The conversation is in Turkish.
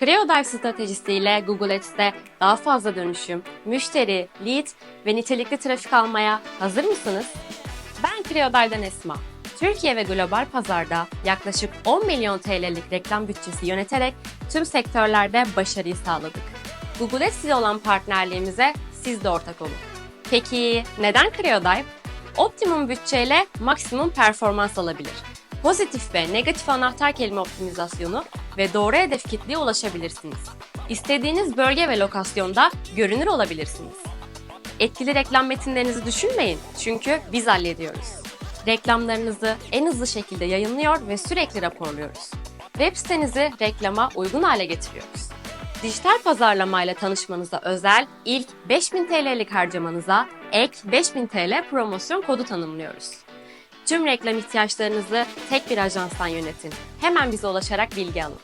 CreoDive stratejisiyle Google Ads'te daha fazla dönüşüm, müşteri, lead ve nitelikli trafik almaya hazır mısınız? Ben CreoDive'den Esma. Türkiye ve global pazarda yaklaşık 10 milyon TL'lik reklam bütçesi yöneterek tüm sektörlerde başarıyı sağladık. Google Ads ile olan partnerliğimize siz de ortak olun. Peki neden CreoDive? Optimum bütçeyle maksimum performans alabilir. Pozitif ve negatif anahtar kelime optimizasyonu ve doğru hedef kitleye ulaşabilirsiniz. İstediğiniz bölge ve lokasyonda görünür olabilirsiniz. Etkili reklam metinlerinizi düşünmeyin çünkü biz hallediyoruz. Reklamlarınızı en hızlı şekilde yayınlıyor ve sürekli raporluyoruz. Web sitenizi reklama uygun hale getiriyoruz. Dijital pazarlamayla tanışmanıza özel ilk 5000 TL'lik harcamanıza ek 5000 TL promosyon kodu tanımlıyoruz. Tüm reklam ihtiyaçlarınızı tek bir ajanstan yönetin. Hemen bize ulaşarak bilgi alın.